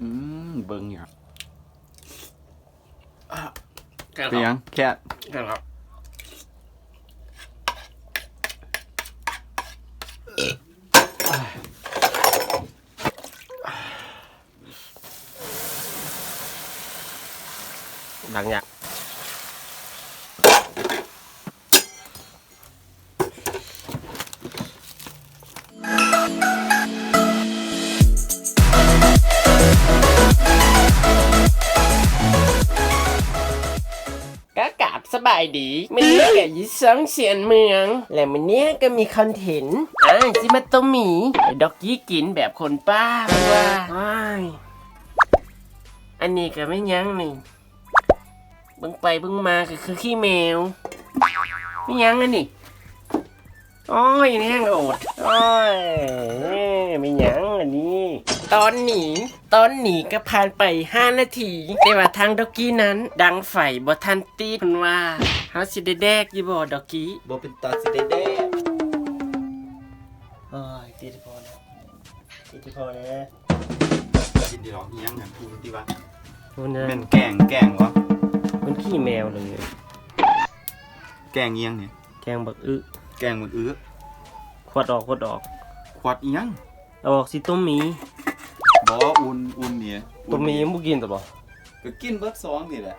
อืมเบิ่งอยู่แค่เป็นหยังแค่แค่ครับดังอยาก บสบายดีมันเนี้ยกับยี่สังเสียนเมือง และมันเนี้ยก็มีคอนเทนต์อ่าซิมาโตะหมีไอ้ดอกกี้กินแบบคนป้าเพราะว่าว้ายอันนี้ก็ไม่ยั้งนี่เบิ่งไปเบิ่งมาก็คือขี้แมว ไม่ยั้งอันนี้โอ้ยนี่ยังโอดโอ้ยไม่ยั้งอันนี้ ตอนหนีตอนหนีก็ผ่านไป 5 นาที แต่ว่าทางดอกกี้นั้น ดังไฟบ่ทันติดเพิ่นว่าเฮาสิได้แดกอยู่บ่ดอกกี้บ่เป็นตาสิได้แด้โอ้ยติดพอแล้วติดพอแล้วกินดีหรอกอีหยังกันพูดดีว่ามันน่ะแม่นแกงแกงวะมันขี้แมวเลย แกงอีหยังเนี่ย แกงบักอึแกงมันอื้อขวดออกขวดออก ขวดอีหยังเอาออกสิต้มหมี บ่อุ่นอุ่นเนี่ยต้มหมียังบ่กินต่อบ่ก็กินเบิดสองนี่แหละ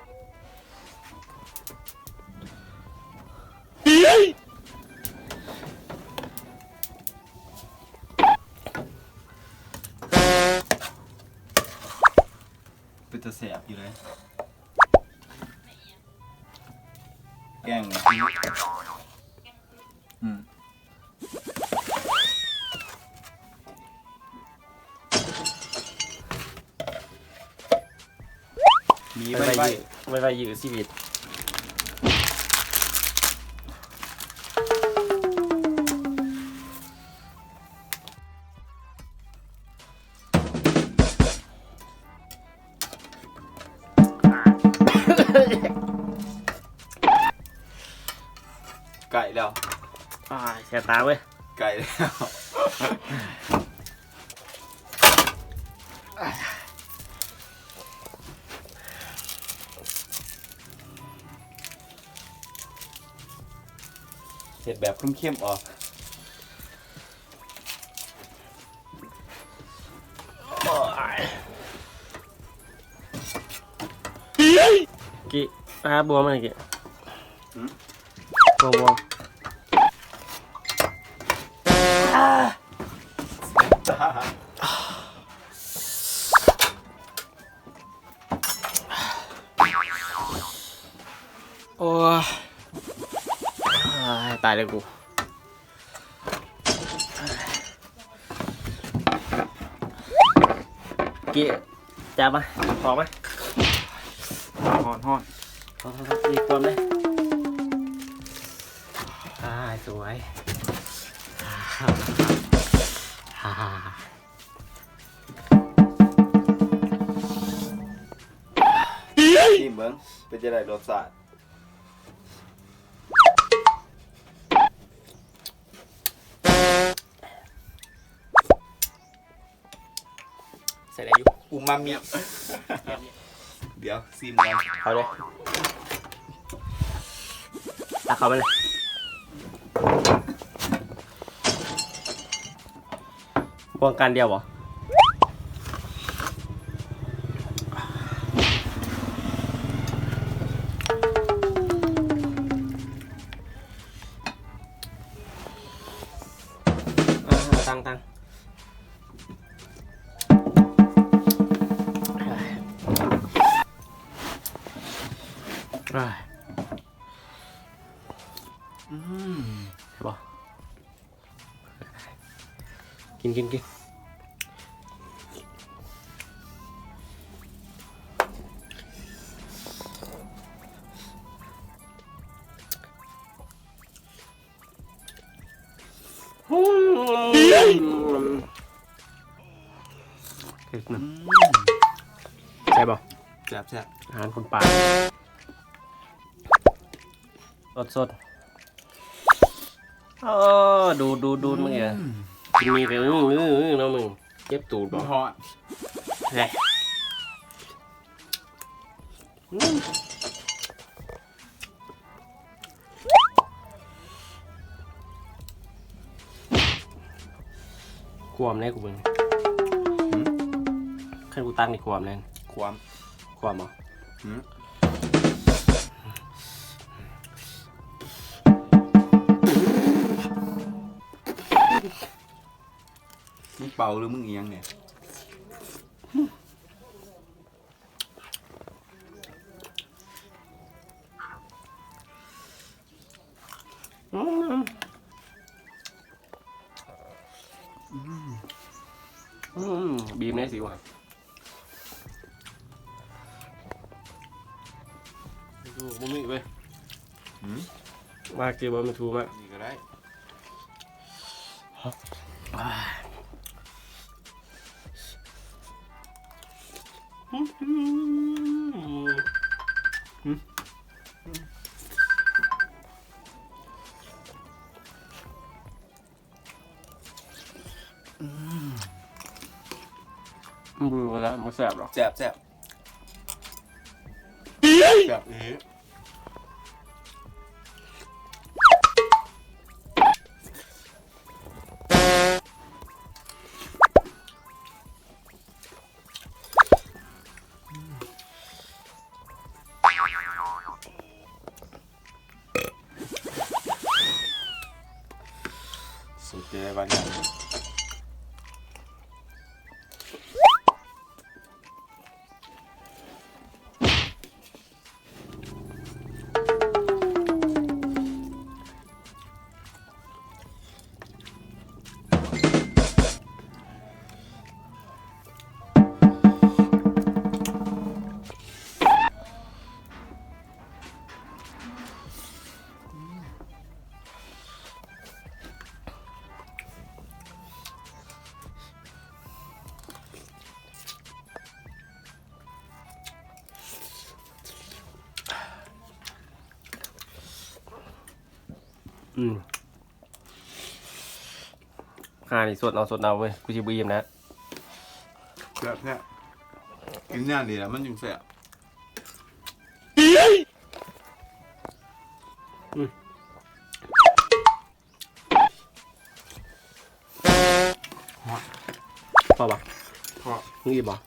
เป็นตะแสบอยู่เลยแกงเนี่ย ไว้ไว้ยื้อชีวิตไก่แล้วอ้ายแสบตาเว้ย ไก่แล้ว เห็ดแบบเข้มๆออกกี่หาบัวมาหน่อยกี่บัวบัวโอ้ยอ้าย ตายเลยกูกี่จับมาพอไหมฮอนฮอนขอโทษอีกคนเลยอ่าสวยฮ่าฮ่าชิมเบิ้งเป็นจะได้รสชาติ ใส่ได้อยู่อูมามิเดี๋ยวซิมกันเอาเลยตักเข้าไปเลยบวงการเดียวเหรออ่าตังตัง กินกินกินเผ็ดนะใช่ปะแซ่บแซ่บอาหารคนป่าสดสดๆอ๋อดูดูดูมึงอะ กินนี่ไปอื้งอื้อเนาะมึงเจ็บตูดบ่พอเฮ้ยอืความแน่กูมึงขั้นกูตั้งในความแน่นความความเหรอ เป่าหรือมึงเอียงเนี่ยอืมอืมบีมแน่สิวะดูมุมนี้เว้ยหืมมาเก็บบอลมาทูมานี่ก็ได้ บูแล้วมันแสบหรอแซ่บแซ่บแซ่บอีะสุด อืมข้านี่สดเอาสดเอาเว้ยกูจะบีมนะแซ่บแซ่บกินเนี่ยดีแล้วมันจึงแซ่บพอปะเพราะมึงอิ่มปะ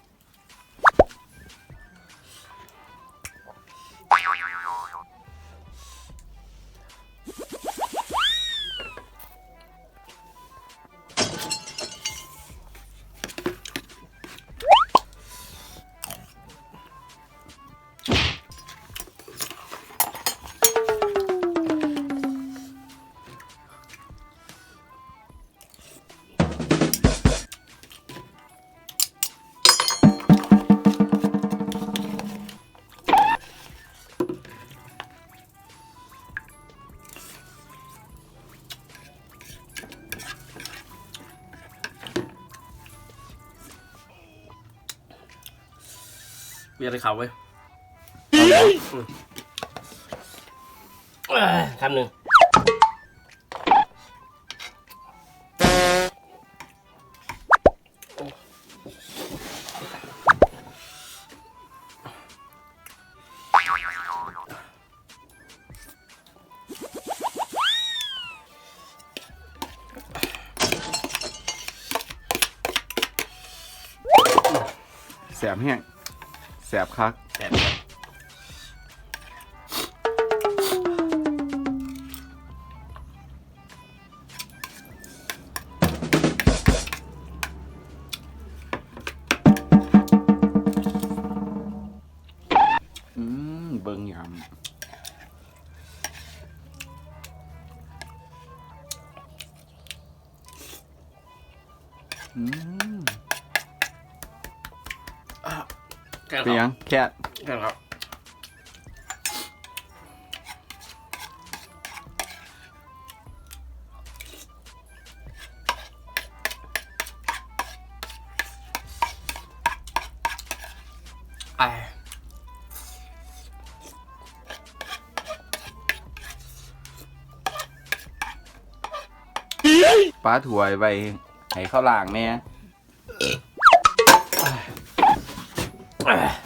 เบียร์เลยเขาเว้ยเอาเหรออืมเอ้ยคำหนึ่งแซ่บแห้ง แสบคัก อืม เบิ่งยำ แค่เป็นยังแค่แค่ครับไอ้ป้าถวยไว้ให้ข้าวหลางแน่ Ugh.